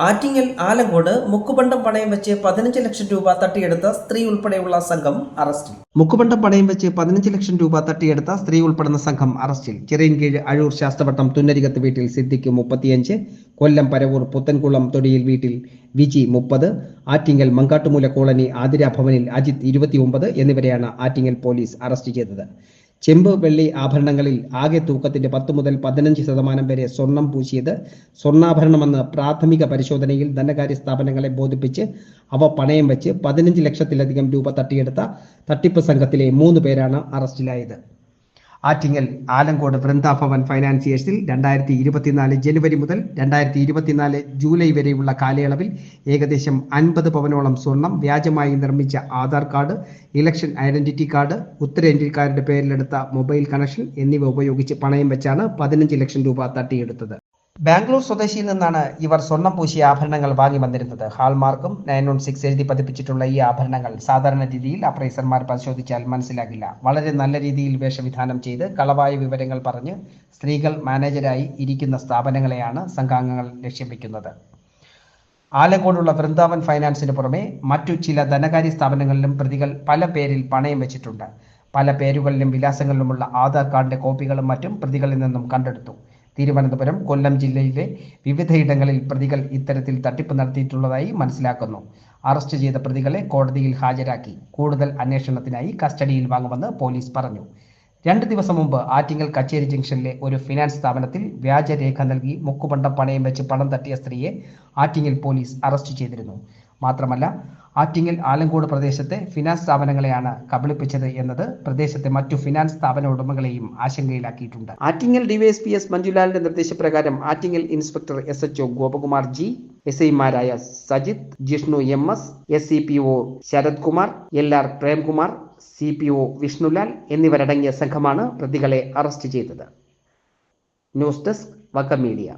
ആറ്റിങ്ങൽ ആലങ്കോട് മുക്കുപണ്ടം പണയം വെച്ച് പതിനഞ്ച് ലക്ഷം രൂപ തട്ടിയെടുത്ത സ്ത്രീ ഉൾപ്പെടെയുള്ള സംഘം അറസ്റ്റിൽ. മുക്കുപണ്ടം പണയം വെച്ച് പതിനഞ്ച് ലക്ഷം രൂപ തട്ടിയെടുത്ത സ്ത്രീ ഉൾപ്പെടുന്ന സംഘം അറസ്റ്റിൽ. ചിറയൻകീഴ് അഴൂർ ശാസ്ത്രവട്ടം തുന്നരികത്ത് വീട്ടിൽ സിദ്ധിക്ക് മുപ്പത്തിയഞ്ച് കൊല്ലം പരവൂർ പുത്തൻകുളം തൊടിയിൽ വീട്ടിൽ വിജി മുപ്പത് ആറ്റിങ്ങൽ മങ്കാട്ടുമൂല കോളനി ആതിര ഭവനിൽ അജിത് ഇരുപത്തിയൊമ്പത് എന്നിവരെയാണ് ആറ്റിങ്ങൽ പോലീസ് അറസ്റ്റ് ചെയ്തത്. ചെമ്പ് വെള്ളി ആഭരണങ്ങളിൽ ആകെ തൂക്കത്തിന്റെ പത്ത് മുതൽ പതിനഞ്ച് ശതമാനം വരെ സ്വർണം പൂശിയത് സ്വർണാഭരണമെന്ന് പ്രാഥമിക പരിശോധനയിൽ ധനകാര്യ സ്ഥാപനങ്ങളെ ബോധിപ്പിച്ച് അവ പണയം വെച്ച് പതിനഞ്ച് ലക്ഷത്തിലധികം രൂപ തട്ടിയെടുത്ത തട്ടിപ്പ് സംഘത്തിലെ മൂന്ന് പേരാണ് അറസ്റ്റിലായത്. ആറ്റിങ്ങൽ ആലങ്കോട് വൃന്ദാഭവൻ ഫൈനാൻസിയേഴ്സിൽ രണ്ടായിരത്തി ഇരുപത്തിനാല് ജനുവരി മുതൽ രണ്ടായിരത്തി ഇരുപത്തിനാല് ജൂലൈ വരെയുള്ള കാലയളവിൽ ഏകദേശം അൻപത് പവനോളം സ്വർണം വ്യാജമായി നിർമ്മിച്ച Aadhaar card election identity card ഉത്തരേന്ത്യക്കാരുടെ പേരിലെടുത്ത മൊബൈൽ കണക്ഷൻ എന്നിവ ഉപയോഗിച്ച് പണയം വെച്ചാണ് പതിനഞ്ച് ലക്ഷം രൂപ തട്ടിയെടുത്തത്. ബാംഗ്ലൂർ സ്വദേശിയിൽ നിന്നാണ് ഇവർ സ്വർണം പൂശിയ ആഭരണങ്ങൾ വാങ്ങി വന്നിരുന്നത്. ഹാൾമാർക്കും നയൻ വൺ സിക്സ് എഴുതി പതിപ്പിച്ചിട്ടുള്ള ഈ ആഭരണങ്ങൾ സാധാരണ രീതിയിൽ അപ്രൈസർമാർ പരിശോധിച്ചാൽ മനസ്സിലാകില്ല. വളരെ നല്ല രീതിയിൽ വേഷവിധാനം ചെയ്ത് കളവായ വിവരങ്ങൾ പറഞ്ഞ് സ്ത്രീകൾ മാനേജരായി ഇരിക്കുന്ന സ്ഥാപനങ്ങളെയാണ് സംഘാംഗങ്ങൾ ലക്ഷ്യം വെക്കുന്നത്. ആലങ്കോടുള്ള വൃന്ദാവൻ ഫൈനാൻസിന് പുറമെ മറ്റു ചില ധനകാര്യ സ്ഥാപനങ്ങളിലും പ്രതികൾ പല പേരിൽ പണയം വെച്ചിട്ടുണ്ട്. പല പേരുകളിലും വിലാസങ്ങളിലുമുള്ള ആധാർ കാർഡിന്റെ കോപ്പികളും മറ്റും പ്രതികളിൽ നിന്നും കണ്ടെടുത്തു. തിരുവനന്തപുരം കൊല്ലം ജില്ലയിലെ വിവിധയിടങ്ങളിൽ പ്രതികൾ ഇത്തരത്തിൽ തട്ടിപ്പ് നടത്തിയിട്ടുള്ളതായി മനസ്സിലാക്കുന്നു. അറസ്റ്റ് ചെയ്ത പ്രതികളെ കോടതിയിൽ ഹാജരാക്കി. കൂടുതൽ അന്വേഷണത്തിനായി കസ്റ്റഡിയിൽ വാങ്ങുമെന്ന് പോലീസ് പറഞ്ഞു. രണ്ട് ദിവസം മുമ്പ് ആറ്റിങ്ങൽ കച്ചേരി ജംഗ്ഷനിലെ ഒരു ഫിനാൻസ് സ്ഥാപനത്തിൽ വ്യാജരേഖ നൽകി മുക്കുപണ്ടം പണയം വെച്ച് പണം തട്ടിയ സ്ത്രീയെ ആറ്റിങ്ങൽ പോലീസ് അറസ്റ്റ് ചെയ്തിരുന്നു. മാത്രമല്ല ആറ്റിങ്ങൽ ആലങ്കോട് പ്രദേശത്തെ ഫിനാൻസ് സ്ഥാപനങ്ങളെയാണ് കബളിപ്പിച്ചത് എന്നത് പ്രദേശത്തെ മറ്റു ഫിനാൻസ് സ്ഥാപന ഉടമകളെയും ആശങ്കയിലാക്കിയിട്ടുണ്ട്. ആറ്റിങ്ങൽ ഡിവൈഎസ്പി എസ് മഞ്ജുലാലിന്റെ നിർദ്ദേശപ്രകാരം Attingal inspector S H O Gopakumar G S ഐമാരായ Sajith Jishnu M S S C P O Sharath Kumar L R Premkumar C P O Vishnulal എന്നിവരടങ്ങിയ സംഘമാണ് പ്രതികളെ അറസ്റ്റ് ചെയ്തത്. ന്യൂസ് ഡെസ്ക് വക്ക മീഡിയ.